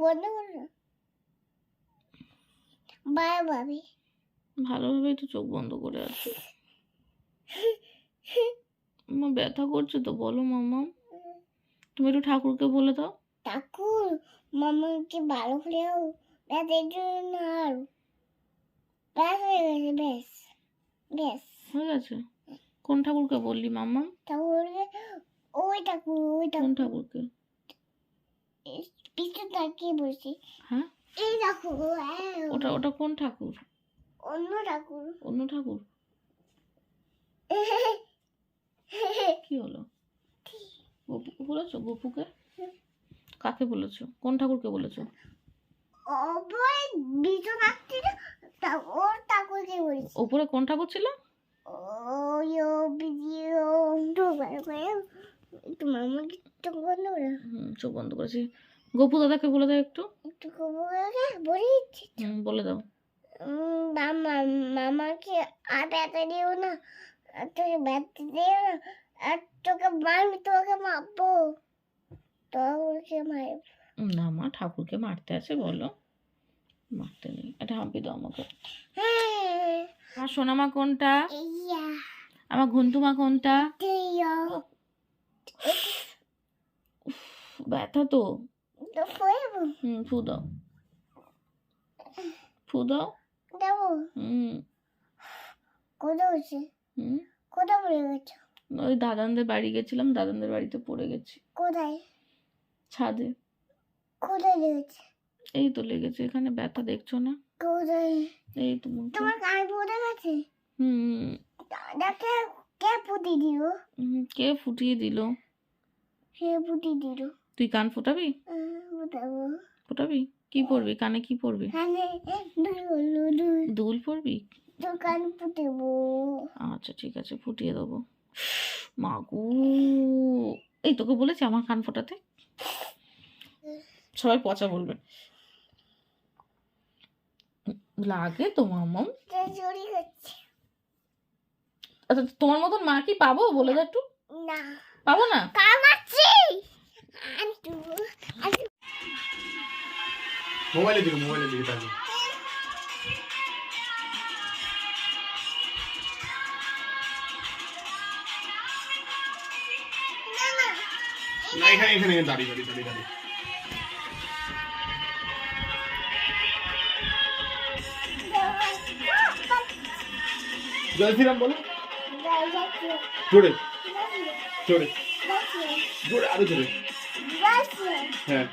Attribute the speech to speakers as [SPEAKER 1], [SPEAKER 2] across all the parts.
[SPEAKER 1] বন্ধ করো বাই ভাবি
[SPEAKER 2] ভালোভাবেই তো চোখ বন্ধ করে আছে। আমার ব্যথা করছে তো বলো মামা। তুমি একটু ঠাকুরকে বলে দাও।
[SPEAKER 1] ঠাকুর মামাকে ভালো করে রাতের জন্য আর। ব্যাস হয়ে গেছে ব্যাস। ব্যাস।
[SPEAKER 2] হয়ে গেছে? কোন ঠাকুরকে বললি মামা?
[SPEAKER 1] ঠাকুরকে ওই ঠাকুর ওই
[SPEAKER 2] কোন ঠাকুরকে?
[SPEAKER 1] পিছনে তাকিয়ে বসি
[SPEAKER 2] হ্যাঁ?
[SPEAKER 1] এই ঠাকুর হ্যাঁ,
[SPEAKER 2] ওটা ওটা কোন ঠাকুর?
[SPEAKER 1] অন্য ঠাকুর।
[SPEAKER 2] অন্য ঠাকুর? কি হলো? গপু বলেছ গপুকে? কাকে বলেছ? কোন ঠাকুরকে বলেছ?
[SPEAKER 1] ওই বিছনা ছিল ওর ঠাকুরকে বলছি।
[SPEAKER 2] ওপরে কোন ঠাকুর ছিল? হুম চোখ বন্ধ করেছি। গপু দাদাকে বলে দাও একটু।
[SPEAKER 1] বলে
[SPEAKER 2] দাও।
[SPEAKER 1] মামা মামাকে আর ব্যথা দিও না আর তোকে ব্যথা দিও না আর তোকে মারবি তোকে মারবো। তোকে মারবো।
[SPEAKER 2] না মা ঠাকুরকে মারতে আছে বলো। মারতে নেই। এটা হাম্পি দাও আমাকে।
[SPEAKER 1] হ্যাঁ।
[SPEAKER 2] আমার সোনামা কোনটা? আমার ঘুন্টুমা কোনটা? ব্যথা তো। হুম ফু দাও ফু দাও
[SPEAKER 1] দেবো
[SPEAKER 2] হুম
[SPEAKER 1] কোথাও হচ্ছে
[SPEAKER 2] হুম
[SPEAKER 1] কোথাও পড়ে গেছো
[SPEAKER 2] ওই দাদানদের বাড়ি গেছিলাম দাদানদের বাড়িতে পড়ে গেছি।
[SPEAKER 1] কোথায়?
[SPEAKER 2] ছাদে।
[SPEAKER 1] কোথায় লেগেছে?
[SPEAKER 2] এই তো লেগেছে এখানে ব্যথা দেখছ না?
[SPEAKER 1] কোথায়?
[SPEAKER 2] এই তো।
[SPEAKER 1] তোমার কান পড়ে গেছে?
[SPEAKER 2] হুম।
[SPEAKER 1] দাদাকে কে পুঁতি দিল?
[SPEAKER 2] কে ফুটিয়ে দিল?
[SPEAKER 1] সে পুঁতি দিল?
[SPEAKER 2] তুই কান ফোটাবি? ফোটাবি কি পরবি? কানে কি পরবি?
[SPEAKER 1] কানে
[SPEAKER 2] দুল পরবি?
[SPEAKER 1] তো কান পুঁতেবো
[SPEAKER 2] আচ্ছা ঠিক আছে ফুটিয়ে দেবো। মাগু এই তোকে বলেছি আমার কান ফোটাতে? সবাই পচা বলবে। লাগে তো মামাম। আচ্ছা তোমার মতন মা কি পাবো? বলে দাও একটু।
[SPEAKER 1] না।
[SPEAKER 2] পাবো না?
[SPEAKER 1] কামাচ্ছি!
[SPEAKER 3] মোবাইলের দিকে মোবাইলের দিকে তাকিয়ে
[SPEAKER 1] না না
[SPEAKER 3] না এখানে এখানে এখানে দাঁড়িয়ে দাঁড়িয়ে দাঁড়িয়ে দাঁড়িয়ে। জয় শ্রীরাম বলো। জোরে জোরে। জোরে আরও জোরে। হ্যাঁ।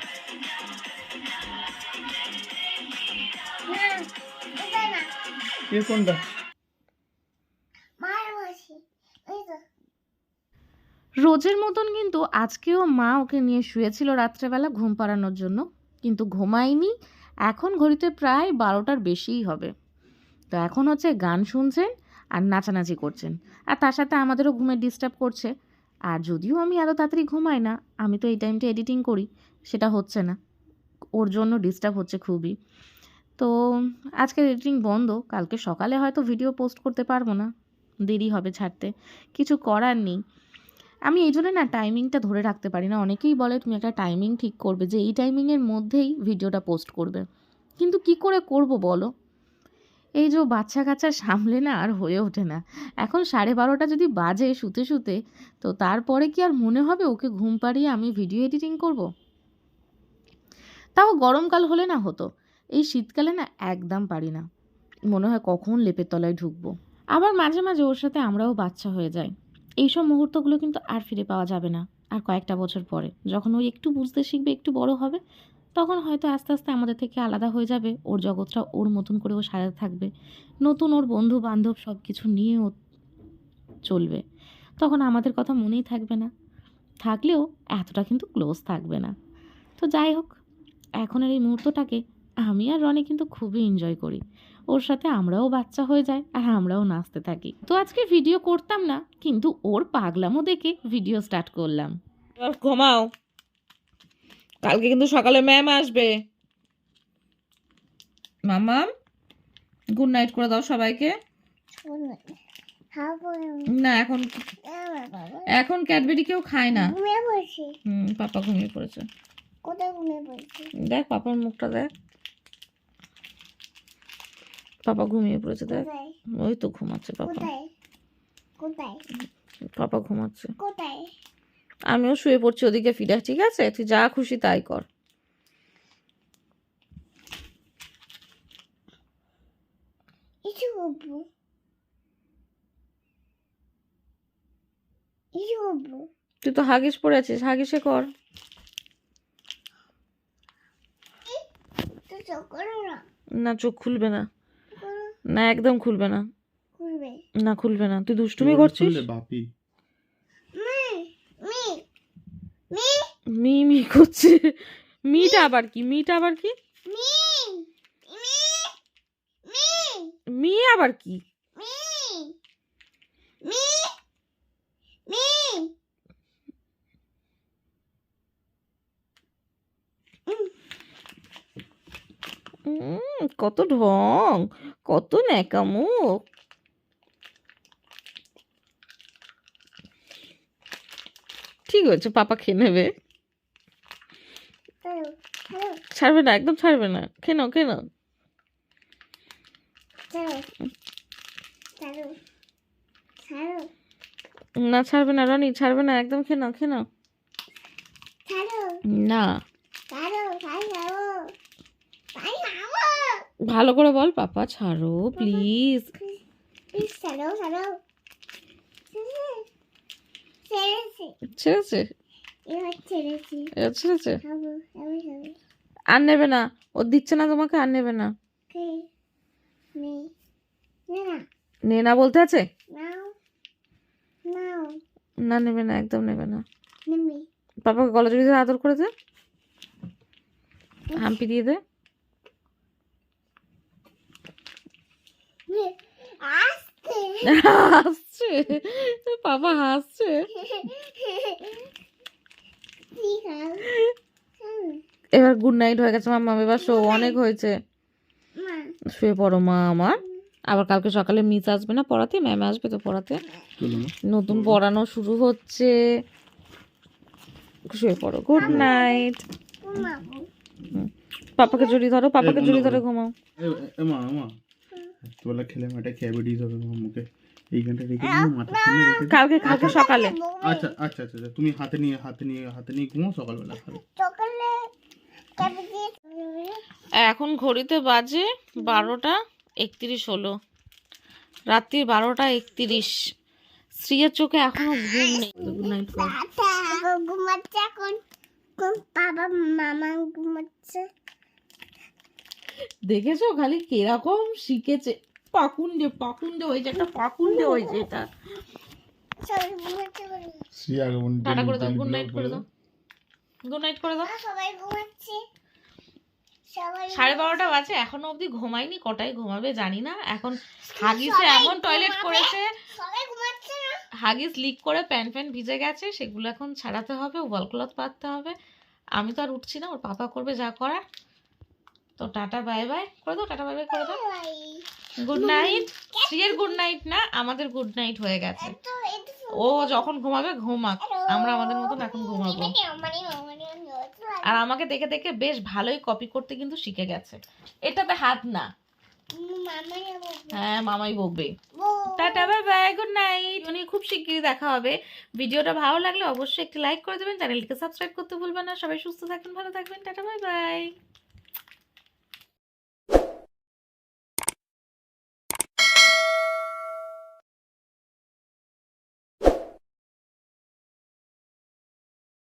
[SPEAKER 3] কে কোনটা?
[SPEAKER 2] রোজের মতন কিন্তু আজকেও মা ওকে নিয়ে শুয়েছিল রাত্রেবেলা ঘুম পাড়ানোর জন্য। কিন্তু ঘুমায়নি এখন ঘড়িতে প্রায় বারোটার বেশিই হবে। তো এখন হচ্ছে গান শুনছেন আর নাচানাচি করছেন। আর তার সাথে আমাদেরও ঘুমে ডিস্টার্ব করছে। আর যদিও আমি এত তাড়াতাড়ি ঘুমাই না আমি তো এই টাইমটা এডিটিং করি সেটা হচ্ছে না। ওর জন্য ডিস্টার্ব হচ্ছে খুবই। তো আজকের এডিটিং বন্ধ, কালকে সকালে হয়তো ভিডিও পোস্ট করতে পারব না, দেরি হবে ছাড়তে, কিছু করার নেই। আমি এই জন্য না টাইমিংটা ধরে রাখতে পারি না, অনেকেই বলে তুমি একটা টাইমিং ঠিক করবে যে এই টাইমিংয়ের মধ্যেই ভিডিওটা পোস্ট করবে। কিন্তু কি করে করব বলো? এই যে বাচ্চা কাচ্চা সামলে না আর হয়ে ওঠে না। এখন সাড়ে বারোটা যদি বাজে শুতে শুতে, তো তারপরে কি আর মনে হবে ওকে ঘুম পাড়িয়ে আমি ভিডিও এডিটিং করব। তাও গরমকাল হলে না হতো। এই শীতকালে না একদম পারি না। মনে হয় কখন লেপের তলায় ঢুকবো। আবার মাঝে মাঝে ওর সাথে আমরাও বাচ্চা হয়ে যাই। এইসব মুহূর্তগুলো কিন্তু আর ফিরে পাওয়া যাবে না, আর কয়েকটা বছর পরে। যখন ওই একটু বুঝতে শিখবে একটু বড় হবে, তখন হয়তো আস্তে আস্তে আমাদের থেকে আলাদা হয়ে যাবে, ওর জগৎটা ওর মতন করে ও সাজাতে থাকবে, নতুন ওর বন্ধু বান্ধব সব কিছু নিয়ে ও চলবে। তখন আমাদের কথা মনেই থাকবে না। থাকলেও এতটা কিন্তু ক্লোজ থাকবে না। তো যাই হোক, এখনের এই মুহূর্তটাকে আমি আর রনি কিন্তু খুবই এনজয় করি। ওর সাথে আমরাও বাচ্চা হয়ে যাই আর আমরাও নাচতে থাকি। তো আজকে ভিডিও করতাম না কিন্তু ওর পাগলামও দেখে ভিডিও স্টার্ট করলাম। ঘুমাও। কালকে কিন্তু সকালে ম্যাম আসবে। মামাম গুড নাইট করে দাও সবাইকে। না এখন এখন ক্যাডবেরি কেউ খায় না। হুম পাপা ঘুমিয়ে পড়েছে।
[SPEAKER 1] কোথায় ঘুমিয়ে পড়ছি?
[SPEAKER 2] দেখ পাপার মুখটা দেখ। পাপা ঘুমিয়ে পড়েছে দেখ। ওই তো ঘুমাচ্ছে পাপা। পাপা ঘুমাচ্ছে। আমিও শুয়ে পড়ছি ওদিকে ফিরে ঠিক আছে? তুই যা খুশি তাই কর। তুই তো হাগিস পড়ে আছিস হাগিসে কর।
[SPEAKER 1] না
[SPEAKER 2] চোখ খুলবে না। না একদম খুলবে না।
[SPEAKER 1] খুলবে।
[SPEAKER 2] না খুলবে না। তুই দুষ্টুমি করছিস?
[SPEAKER 1] মি মি মি।
[SPEAKER 2] মি মি করছে। মিটা আবার কি? মিটা আবার কি?
[SPEAKER 1] মি মি মি।
[SPEAKER 2] মি আবার কি?
[SPEAKER 1] মি।
[SPEAKER 2] কত ঢং কত ন্যাকামো ঠিক হয়েছে পাপা খেয়ে নেবে। ছাড়বে না একদম ছাড়বে না।
[SPEAKER 1] হ্যালো হ্যালো হ্যালো
[SPEAKER 2] না ছাড়বে না রনি ছাড়বে না একদম খেয়ে নাও খেয়ে নাও। না। ভালো করে বল পাপা ছাড়ো প্লিজ
[SPEAKER 1] ছেড়েছি।
[SPEAKER 2] ছেড়েছে? আর নেবে না। ও দিচ্ছে না তোমাকে আর নেবে না।
[SPEAKER 1] নে। না
[SPEAKER 2] বলতে আছে? না নেবে না একদম নেবে না। পাপাকে গলা জড়িয়ে আদর করে দে হাম্পি দিয়ে দে। হাসছে? পাপা হাসছে। এবার গুড নাইট হয়ে গেছে মাম্মা। এবার শো অনেক হয়েছে। শুয়ে পড়ো মা আমার। আবার কালকে সকালে মিস আসবে না পড়াতে? ম্যাম আসবে তো পড়াতে? নতুন পড়ানো শুরু হচ্ছে। শুয়ে পড়ো। গুড নাইট পাপাকে জড়িয়ে ধরো পাপাকে
[SPEAKER 3] না,
[SPEAKER 2] ধরে ঘুমাও।
[SPEAKER 3] খেলে মাটা খেয়ে বেরিয়ে যাবে আমার মুখে। এইখানটা রেখে দিও মাথার সামনে রেখে দিও।
[SPEAKER 2] কালকে কালকে সকালে।
[SPEAKER 3] আচ্ছা আচ্ছা আচ্ছা আচ্ছা, তুমি হাতে নিয়ে হাতে নিয়ে হাতে নিয়ে ঘুমাও সকালবেলা খাবে।
[SPEAKER 1] সকালে
[SPEAKER 2] এখন ঘড়িতে বাজে বারোটা একত্রিশ হলো। রাত্রি বারোটা একত্রিশ। শ্রিয়ের চোখে এখনও ঘুম নেই। গুড নাইট
[SPEAKER 1] ঘুমাচ্ছে এখন। বাবা মামা ঘুমাচ্ছে?
[SPEAKER 2] দেখেছ খালি কীরকম শিখেছে? পাকুন্ডে পাকুন্ডে হয়েছে একটা পাকুন্ডে হয়েছে এটা।
[SPEAKER 1] সবাই ঘুমাচ্ছে বলে
[SPEAKER 3] শ্রিয়া
[SPEAKER 2] টাটা করে দাও গুড নাইট করে দাও। গুড নাইট করে দাও।
[SPEAKER 1] সবাই ঘুমাচ্ছে।
[SPEAKER 2] সাড়ে বারোটা বাজে এখনও অবধি ঘুমায়নি কটায় ঘুমাবে জানি না। এখন হাগিসে এমন টয়লেট করেছে। হাগিস লিক করে প্যান ফ্যান ভিজে গেছে সেগুলো এখন ছাড়াতে হবে ওয়াল ক্লথ পাততে হবে। আমি তো আর উঠছি না ওর পাপা করবে যা করার। তো টাটা বাই বাই করে দাও টাটা বাই বাই করে দাও। গুড নাইট শ্রীয়ের গুড নাইট না আমাদের গুড নাইট হয়ে গেছে। ও যখন ঘুমাবে ঘুমাক। আমরা আমাদের মতন এখন ঘুমাবো।
[SPEAKER 1] মানে মানে
[SPEAKER 2] আর আমাকে দেখে দেখে বেশ ভালোই কপি করতে কিন্তু শিখে গেছে। এটাতে হাত না। হ্যাঁ মামাই বকবে। Tata bye bye good night উনি খুব শিগগিরই দেখা হবে। ভিডিওটা ভালো লাগলে অবশ্যই একটি লাইক করে দেবেন। চ্যানেলকে সাবস্ক্রাইব করতে ভুলবেন না। সবাই সুস্থ থাকবেন ভালো থাকবেন। Tata bye by